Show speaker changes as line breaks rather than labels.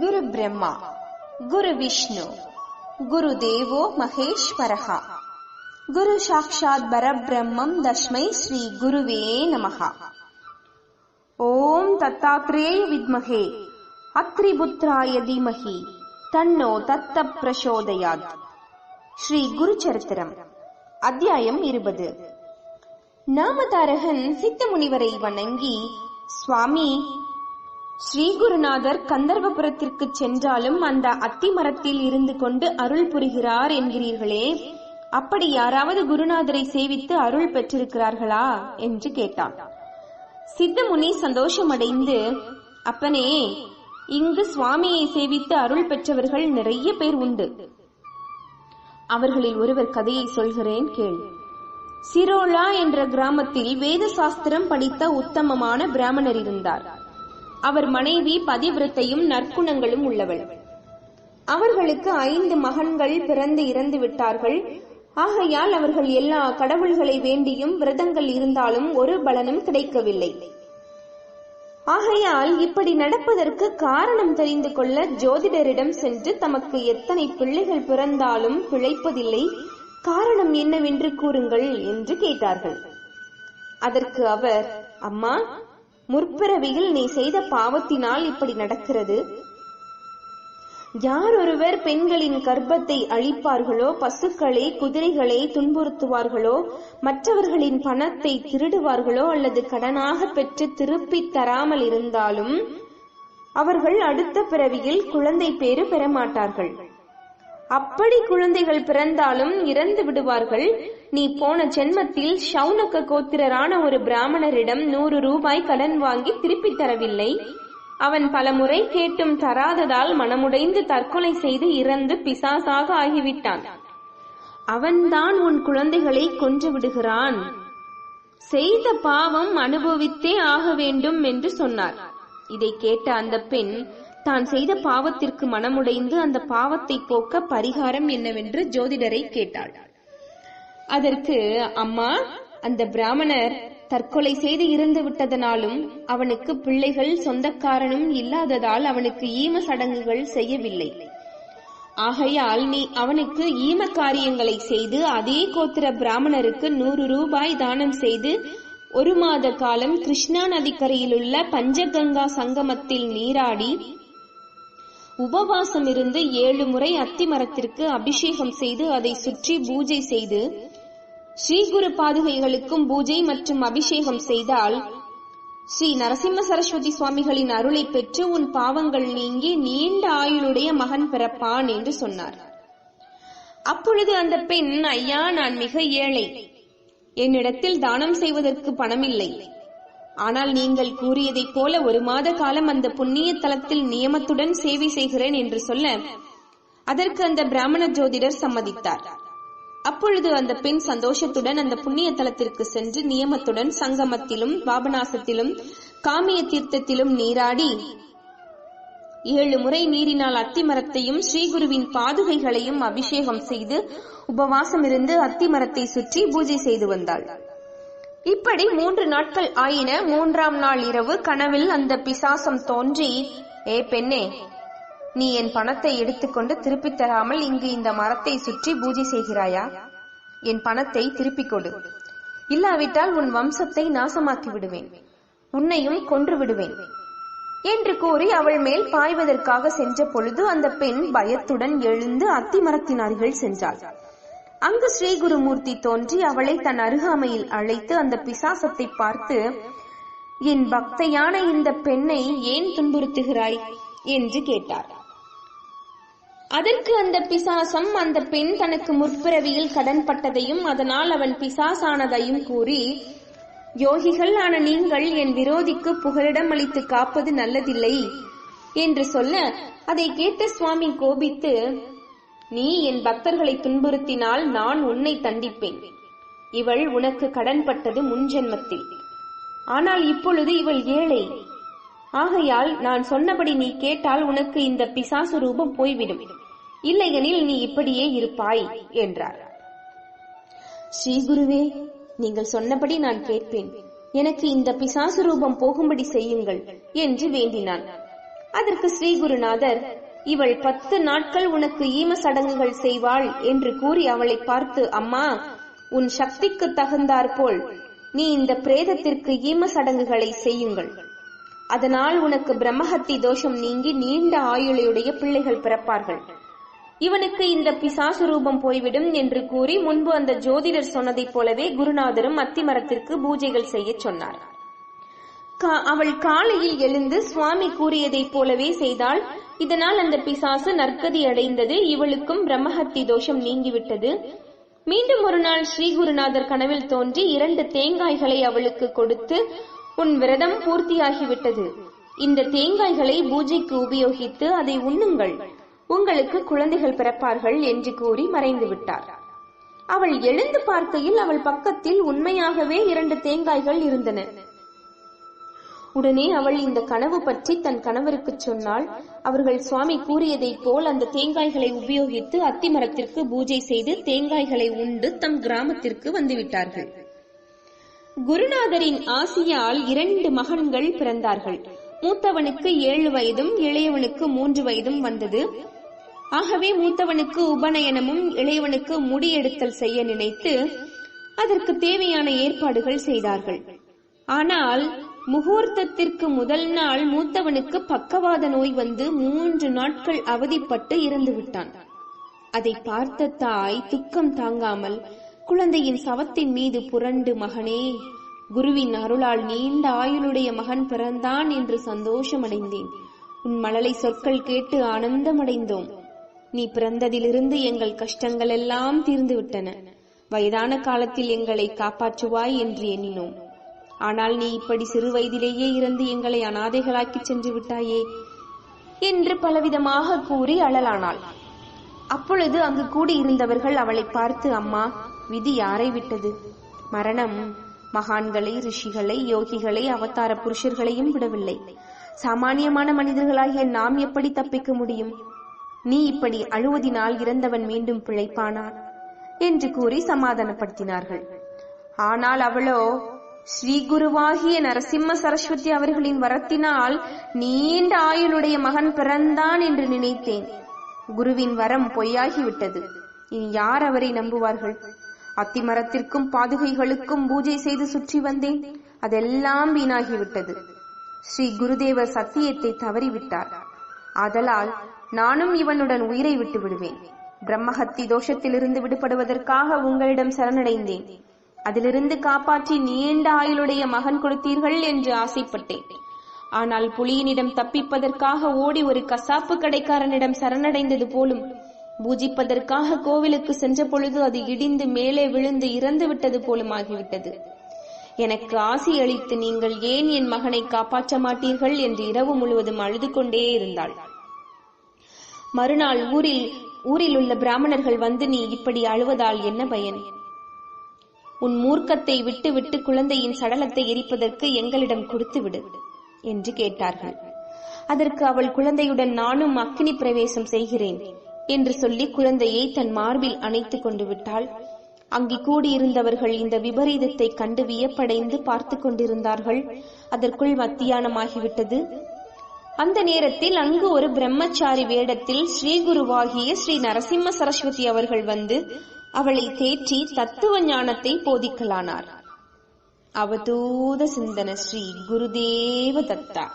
குரு பிரம்மா குரு விஷ்ணு குரு தேவோ மகேஸ்வரः குரு சாட்சாத் பரபிரம்மம் தஸ்மை ஸ்ரீ குருவே நமः ஓம் தத்தாத்ரேய வித்மகே அத்ரிபுத்ராய தீமஹி தன்னோ தத்த பிரசோதயாத் ஸ்ரீ குரு சரித்திரம் அத்தியாயம் இருபது நாமதாரகன் சித்த முனிவரை வணங்கி சுவாமி ஸ்ரீகுருநாதர் கந்தர்வபுரத்திற்கு சென்றாலும் அந்த அத்தி மரத்தில் இருந்து கொண்டு அருள் புரிகிறார் என்கிறீர்களே. அப்படி யாராவது குருநாதரை சேவித்து அருள் பெற்றிருக்கிறார்களா? என்று கேட்டான். சித்தமுனி சந்தோஷமடைந்து அப்பனே இங்கு சுவாமியை சேவித்து அருள் பெற்றவர்கள் நிறைய பேர் உண்டு. அவர்களில் ஒருவர் கதையை சொல்கிறேன் கேள். சிரோலா என்ற கிராமத்தில் வேத சாஸ்திரம் படித்த உத்தமமான பிராமணர் இருந்தார். அவர் மனைவி பதிவிரத்தையும் நற்குணங்களும் உள்ளவள். அவர்களுக்கு ஐந்து மகன்கள் பிறந்து இறந்து விட்டார்கள். ஆகையால் அவர்கள் எல்லா கடவுள்களை வேண்டியும் விரதங்கள் இருந்தாலும் ஒரு பலனும் கிடைக்கவில்லை. ஆகையால் இப்படி நடப்பதற்கு காரணம் தெரிந்து கொள்ள ஜோதிடரிடம் சென்று தமக்கு எத்தனை பிள்ளைகள் பிறந்தாலும் பிழைப்பதில்லை. காரணம் என்னவென்று கூறுங்கள் என்று கேட்டார்கள். அதற்கு அவர் அம்மா முற்பிறவியில் நீ செய்த பாவத்தினால் இப்படி நடக்கிறது. யார் ஒருவர் பெண்களின் கர்ப்பத்தை அழிப்பார்களோ பசுக்களை குதிரைகளை துன்புறுத்துவார்களோ மற்றவர்களின் பணத்தை திருடுவார்களோ அல்லது கடனாக பெற்று திருப்பித் தராமல் இருந்தாலும் அவர்கள் அடுத்த பிறவியில் குழந்தை பேறு பெற மாட்டார்கள். அப்படி குழந்தைகள் பிறந்தாலும் இறந்து விடுவார்கள். நீ போன ஜென்மத்தில் ஷவுனக்க கோத்திரரான ஒரு பிராமணரிடம் நூறு ரூபாய் கடன் வாங்கி திருப்பி தரவில்லை. அவன் பலமுறை கேட்டும் தராததால் மனமுடைந்து தற்கொலை செய்து இறந்து பிசாசாக ஆகிவிட்டான். அவன்தான் உன் குழந்தைகளை கொன்று விடுகிறான். செய்த பாவம் அனுபவித்தே ஆக வேண்டும் என்று சொன்னார். இதை கேட்ட அந்த பெண் தான் செய்த பாவத்திற்கு மனமுடைந்து அந்த பாவத்தை போக்க பரிகாரம் என்னவென்று ஜோதிடரை கேட்டாள். அதற்கு அம்மா அந்த பிராமணர் தற்கொலை செய்து இறந்து விட்டதனாலும் அவனுக்கு பிள்ளைகள் சொந்தக்காரனும் இல்லாததால் அவனுக்கு ஈம சடங்குகள் செய்யவில்லை. ஆகையால் நீ அவனுக்கு ஈம காரியங்களை செய்து அதே கோத்திர பிராமணருக்கு நூறு ரூபாய் தானம் செய்து ஒரு மாத காலம் கிருஷ்ணா நதிக்கரையிலுள்ள பஞ்சகங்கா சங்கமத்தில் நீராடி உபவாசம் இருந்து ஏழு முறை அத்தி மரத்திற்கு அபிஷேகம் செய்து அதை சுற்றி பூஜை செய்து ஸ்ரீகுரு பாதுகைகளுக்கும் பூஜை மற்றும் அபிஷேகம் செய்தால் ஸ்ரீ நரசிம்ம சரஸ்வதி சுவாமிகளின் அருளை பெற்று உன் பாவங்கள் நீங்கி நீண்ட ஆயுளுடைய மகன் பிறப்பான் என்று சொன்னார். அப்பொழுது அந்த பெண் ஐயா நான் மிக ஏழை. என்னிடத்தில் தானம் செய்வதற்கு பணமில்லை. ஆனால் நீங்கள் கூறியதைப் போல ஒரு மாத காலம் அந்த புண்ணிய தலத்தில் நியமத்துடன் சேவை செய்கிறேன் என்று சொல்ல அதற்கு அந்த பிராமண ஜோதிடர் சம்மதித்தார். அப்பொழுது அந்த பெண் சந்தோஷத்துடன் அந்த புண்ணிய தலத்திற்கு சென்று நியமத்துடன் சங்கமத்திலும் பாபநாசத்திலும் காமிய தீர்த்தத்திலும் நீராடி ஏழு முறை நீரினால் அத்திமரத்தையும் ஸ்ரீகுருவின் பாதுகைகளையும் அபிஷேகம் செய்து உபவாசம் இருந்து அத்திமரத்தை சுற்றி பூஜை செய்து வந்தாள். இப்படி மூன்று நாட்கள் ஆயின. மூன்றாம் நாள் இரவு கனவில் அந்த பிசாசம் தோன்றி ஏ பெண்ணே நீ என் பணத்தை எடுத்துக்கொண்டு திருப்பித் தராமல் இங்கு இந்த மரத்தை சுற்றி பூஜை செய்கிறாயா? என் பணத்தை திருப்பிக் கொடு. இல்லாவிட்டால் உன் வம்சத்தை நாசமாக்கி விடுவேன். உன்னையும் கொன்று விடுவேன். என்று கூறி அவள் மேல் பாய்வதற்காக சென்ற பொழுது அந்த பெண் பயத்துடன் எழுந்து அத்திமரத்தின் அருகில் சென்றாள். அங்கு ஸ்ரீகுருமூர்த்தி தோன்றி அவளை தன் அருகாமையில் அழைத்து அந்த பிசாசத்தை பார்த்து என் பக்தையான இந்த பெண்ணை ஏன் துன்புறுத்துகிறாய்? என்று கேட்டார். அதற்கு அந்த பிசாசம் அந்த பெண் தனக்கு முற்பிறவியில் கடன்பட்டதையும் அதனால் அவன் பிசாசானதையும் கூறி யோகிகள் ஆன நீங்கள் என் விரோதிக்கு புகலிடம் அளித்து காப்பது நல்லதில்லை என்று சொல்ல அதை கேட்ட சுவாமி கோபித்து நீ என் பக்தர்களை துன்புறுத்தினால் நான் உன்னை தண்டிப்பேன். இவள் உனக்கு கடன்பட்டது முன்ஜென்மத்தில் ஆனால் இப்பொழுது இவள் ஏழை. ஆகையால் நான் சொன்னபடி நீ கேட்டால் உனக்கு இந்த பிசாசு ரூபம் போய்விடும். இல்லையெனில் நீ இப்படியே இருப்பாய் என்றார். ஸ்ரீகுருவே நீங்கள் சொன்னபடி நான் கேட்பேன். எனக்கு இந்த பிசாசு ரூபம் போகும்படி செய்யுங்கள் என்று வேண்டினான். அதற்கு ஸ்ரீ குருநாதர் இவள் பத்து நாட்கள் உனக்கு ஈம சடங்குகள் செய்வாள் என்று கூறி அவளை பார்த்து அம்மா உன் சக்திக்கு தகுந்தாற்போல் நீ இந்த பிரேதத்திற்கு ஈம சடங்குகளை செய்யுங்கள். அதனால் உனக்கு பிரம்மஹத்தி தோஷம் நீங்கி நீண்ட ஆயுளையுடைய பிள்ளைகள் பிறப்பார்கள். இவனுக்கு இந்த பிசாசு ரூபம் போய்விடும் என்று கூறி முன்பு அந்த ஜோதிடர் சொன்னதைப் போலவே குருநாதரும் அத்திமரத்திற்கு பூஜைகள் செய்யச் சொன்னார். கா- அவள் காலையில் எழுந்து சுவாமி கூறியதைப் போலவே செய்தாள். இதனால் அந்த பிசாசு நற்கதி அடைந்தது இவளுக்கும் பிரம்மஹத்தி தோஷம் நீங்கிவிட்டது. மீண்டும் ஒரு நாள் ஸ்ரீகுருநாதர் கனவில் தோன்றி இரண்டு தேங்காய்களை அவளுக்கு கொடுத்து உன் விரதம் பூர்த்தியாகிவிட்டது. இந்த தேங்காய்களை பூஜைக்கு உபயோகித்து அதை உண்ணுங்கள். உங்களுக்கு குழந்தைகள் பிறப்பார்கள் என்று கூறி மறைந்து விட்டார் அவள் எழுந்து பார்க்கையில் அவள் பக்கத்தில் உண்மையாகவே இரண்டு தேங்காய்கள் இருந்தன. உடனே அவள் இந்த கனவு பற்றி தன் கணவருக்கு சொன்னாள். அவர்கள் சுவாமி கூறியதைப் போல் அந்த தேங்காய்களை உபயோகித்து அத்திமரத்திற்கு பூஜை செய்து தேங்காய்களை உண்டு தம் கிராமத்திற்கு வந்துவிட்டார்கள். குருநாதரின் ஆசியால் இரண்டு மகன்கள் பிறந்தார்கள். மூத்தவனுக்கு ஏழு வயதும் இளையவனுக்கு மூன்று வயதும் வந்தது. ஆகவே மூத்தவனுக்கு உபநயனமும் இளையவனுக்கு முடியெடுத்தல் செய்ய நினைத்து அதற்கு தேவையான ஏற்பாடுகள் செய்தார்கள். ஆனால் முகூர்த்தத்திற்கு முதல் நாள் மூத்தவனுக்கு பக்கவாத நோய் வந்து மூன்று நாட்கள் அவதிப்பட்டு இறந்து விட்டான் அதை பார்த்த தாய் துக்கம் தாங்காமல் குழந்தையின் சவத்தின் மீது புரண்டு மகனே குருவின் அருளால் நீண்ட ஆயுளுடைய மகன் பிறந்தான் என்று சந்தோஷமடைந்தேன். உன் மழலை சொற்கள் கேட்டு ஆனந்தமடைந்தோம். நீ பிறந்ததிலிருந்து எங்கள் கஷ்டங்கள் எல்லாம் தீர்ந்துவிட்டன. வயதான காலத்தில் எங்களை காப்பாற்றுவாய் என்று எண்ணினோம். ஆனால் நீ இப்படி சிறு வயதிலேயே இருந்து எங்களை அனாதைகளாக்கி சென்று விட்டாயே என்று பலவிதமாக கூறி அழலானாள். அப்பொழுது அங்கு கூடியிருந்தவர்கள் அவளை பார்த்து அம்மா விதி யாரை விட்டது? மரணம் மகான்களை ரிஷிகளை யோகிகளை அவதார புருஷர்களையும் விடவில்லை. சாமானியமான மனிதர்களாகிய நாம் எப்படி தப்பிக்க முடியும்? நீ இப்படி அழுவதினால் இறந்தவன் மீண்டும் பிழைப்பானா? என்று கூறி சமாதானப்படுத்தினார்கள். ஆனால் அவளோ ஸ்ரீ குருவாகிய நரசிம்ம சரஸ்வதி அவர்களின் வரத்தினால் நீண்ட ஆயுளுடைய மகன் பிறந்தான் என்று நினைத்தேன். குருவின் வரம் பொய்யாகிவிட்டது. இனி யார் அவரை நம்புவார்கள்? அத்திமரத்திற்கும் பாதுகைகளுக்கும் பூஜை செய்து சுற்றி வந்தேன். அதெல்லாம் வீணாகிவிட்டது. ஸ்ரீ குருதேவர் சத்தியத்தை தவறிவிட்டார். ஆதலால் நானும் இவனுடன் உயிரை விட்டு விடுவேன் பிரம்மஹத்தி தோஷத்திலிருந்து விடுபடுவதற்காக உங்களிடம் சரணடைந்தேன். அதிலிருந்து காப்பாற்றி நீண்ட ஆயுளுடைய மகன் கொடுத்தீர்கள் என்று ஆசைப்பட்டேன். ஆனால் புலியினிடம் தப்பிப்பதற்காக ஓடி ஒரு கசாப்பு கடைக்காரனிடம் சரணடைந்தது போலும் பூஜிப்பதற்காக கோவிலுக்கு சென்ற பொழுது அது இடிந்து மேலே விழுந்து இறந்து விட்டது போலும் ஆகிவிட்டது. எனக்கு ஆசி அளித்து நீங்கள் ஏன் என் மகனை காப்பாற்ற மாட்டீர்கள் என்று இரவு முழுவதும் அழுது கொண்டே இருந்தாள். மறுநாள் ஊரில் ஊரில் உள்ள பிராமணர்கள் வந்து நீ இப்படி அழுவதால் என்ன பயன்? உன் மூர்க்கத்தை விட்டுவிட்டு குழந்தையின் சடலத்தை எரிப்பதற்கு எங்களிடம் கொடுத்து விடு என்று கேட்டார்கள். அதற்கு அவள் குழந்தையுடன் நானும் அக்னி பிரவேசம் செய்கிறேன் என்று சொல்லி குழந்தையை தன் மார்பில் அணைத்துக் கொண்டு விட்டாள். அங்கே கூடியிருந்தவர்கள் இந்த விபரீதத்தை கண்டு வியப்படைந்து பார்த்து கொண்டிருந்தார்கள். அதற்குள் மத்தியானமாகிவிட்டது. அந்த நேரத்தில் அங்கு ஒரு பிரம்மச்சாரி வேடத்தில் ஸ்ரீகுருவாகிய ஸ்ரீ நரசிம்ம சரஸ்வதி அவர்கள் வந்து அவளை தேற்றி தத்துவ ஞானத்தை போதிக்கலானார். அவதூத சிந்தன ஸ்ரீ குருதேவ தத்தா.